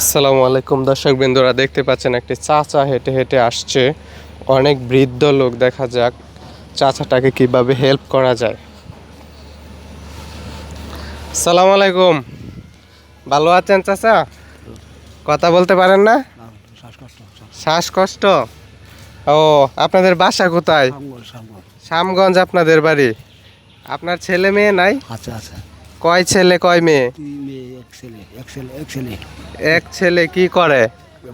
আসসালামু আলাইকুম দর্শক বিন্দুরা দেখতে পাচ্ছেন একটি চাচা হেঁটে হেঁটে আসছে। অনেক বৃদ্ধ লোক দেখা যাক চাচাটাকে কীভাবে হেল্প করা যায়। আসসালামু আলাইকুম। ভালো আছেন চাচা? কথা বলতে পারেন না? শ্বাসকষ্ট। ও আপনাদের বাসা কোথায়? সামগর আপনাদের বাড়ি। আপনার ছেলে মেয়ে নাই? আচ্ছা আচ্ছা কয় ছেলে কয় মেয়ে দুই মেয়ে এক ছেলে এক ছেলে এক ছেলে এক ছেলে কি করে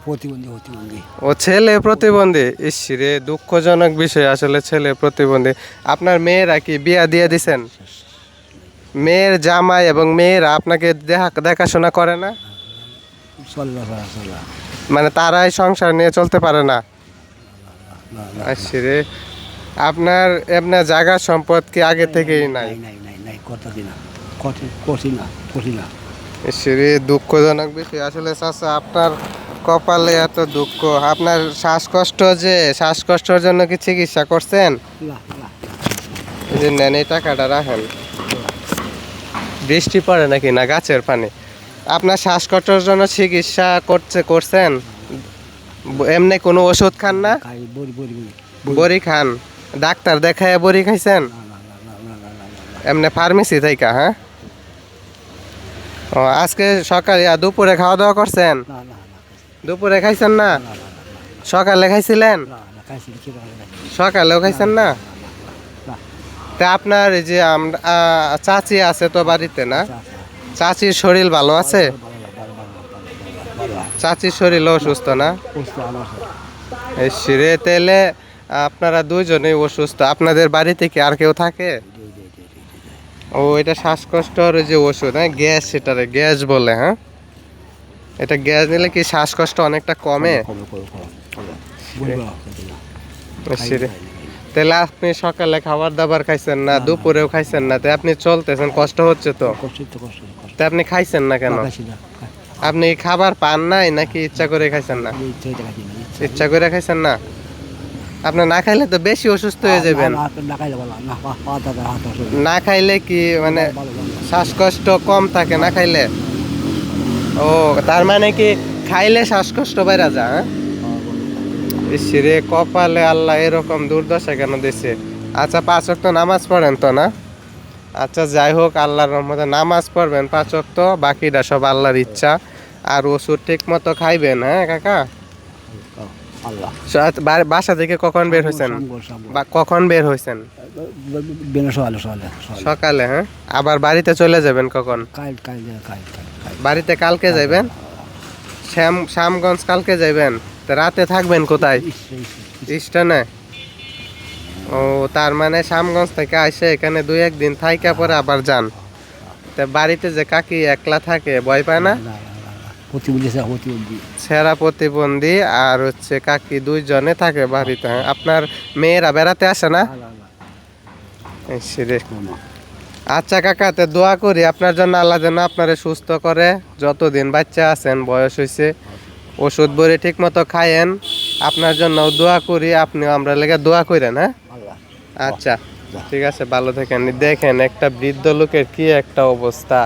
প্রতিবন্ধী প্রতিবন্ধী ও ছেলে প্রতিবন্ধী ইস রে দুঃখজনক বিষয় আসলে ছেলে প্রতিবন্ধী আপনার মেয়েরা কি বিয়া দিয়ে দিছেন মেয়ের জামাই এবং মেয়েরা আপনাকে দেখা দেখাশোনা করে না মানে তারাই সংসার নিয়ে চলতে পারে না না না রে আপনার আপনার জায়গা সম্পদ কি আগে থেকেই নাই নাই নাই নাই নাই কথা দিনা কঠিন কঠিন কঠিন সেরে দুঃখজনক বিষয়। আসলে চাচা আপনার কপালে এত দুঃখ। আপনার শ্বাসকষ্ট যে শ্বাসকষ্টর জন্য কি চিকিৎসা করছেন? যে নেন এই টাকাটা রাখেন। বৃষ্টি পড়ে নাকি না গাছের পানি? আপনার শ্বাসকষ্টর জন্য চিকিৎসা করছে করছেন? এমনি কোনো ওষুধ খান না? বড়ি খান। ডাক্তার দেখায় বড়ি খাইছেন? এমনি ফার্মেসি থেকে হ্যাঁ? ও আজকে সকালে আ, দুপুরে খাওয়া দাওয়া করছেন? না না না দুপুরে খাইছেন না? সকালে খাইছিলেন? সকালেও খাইছেন না? তা আপনার এই যে আমরা চাচি আছে তো বাড়িতে না? চাচির শরীর ভালো আছে? চাচির শরীর অসুস্থ না? এই সিরে তেলে আপনারা দুইজনেই অসুস্থ। আপনাদের বাড়িতে কি আর কেউ থাকে? ও এটা শ্বাসকষ্টর যে ওষুধ হ্যাঁ? গ্যাস সেটারে গ্যাস বলে হ্যাঁ? এটা গ্যাস নিলে কি শ্বাসকষ্ট অনেকটা কমে? তাহলে আপনি সকালে খাবার দাবার খাইছেন না দুপুরেও খাইছেন না? তাই আপনি চলতেছেন কষ্ট হচ্ছে তো? কষ্ট তো কষ্ট কষ্ট। তা আপনি খাইছেন না কেন? আপনি খাবার পান নাই নাকি ইচ্ছা করে খাইছেন না? ইচ্ছা করে খাইছেন না? আপনি না খাইলে তো বেশি অসুস্থ হয়ে যাবেন। না খাইলে কি মানে শ্বাসকষ্ট কম থাকে না খাইলে? ও তার মানে কি খাইলে শ্বাসকষ্ট বাইরা যা হ্যাঁ? ইসরে কপালে আল্লাহ এরকম দুর্দশা কেন দিছে? আচ্ছা পাঁচ ওয়াক্ত নামাজ পড়েন তো না? আচ্ছা যাই হোক আল্লাহর রহমতে নামাজ পড়বেন পাঁচ ওয়াক্ত বাকিটা সব আল্লাহর ইচ্ছা। আর ওষুধ ঠিক মতো খাইবেন হ্যাঁ কাকা? বাসা থেকে কখন বের হয়েছেন কখন বের হয়েছেন সকালে সকালে সকালে। হ্যাঁ? আবার বাড়িতে চলে যাবেন কখন? বাড়িতে কালকে যাইবেন? শ্যাম শ্যামগঞ্জ কালকে যাইবেন? তা রাতে থাকবেন কোথায়? স্টেশনে ও তার মানে শ্যামগঞ্জ থেকে আসে এখানে দুই একদিন থাইকা পরে আবার যান। তা বাড়িতে যে কাকি একলা থাকে ভয় পায় না। প্রতিবন্ধী প্রতিবন্ধী সেরা প্রতিবন্ধী আর হচ্ছে কাকি দুইজনে থাকে বাড়িতে হ্যাঁ? আপনার মেয়েরা বেড়াতে আসে না? আচ্ছা কাকা তে দোয়া করি আপনার জন্য আল্লাহ যেন আপনারে সুস্থ করে। যতদিন বাচ্চা আছেন বয়স হয়েছে ওষুধ বড়ি ঠিক মতো খায়েন আপনার জন্য দোয়া করি আপনিও আমরা লেগে দোয়া করেন হ্যাঁ? আল্লাহ। আচ্ছা ঠিক আছে ভালো থাকেন। দেখেন একটা বৃদ্ধ লোকের কি একটা অবস্থা।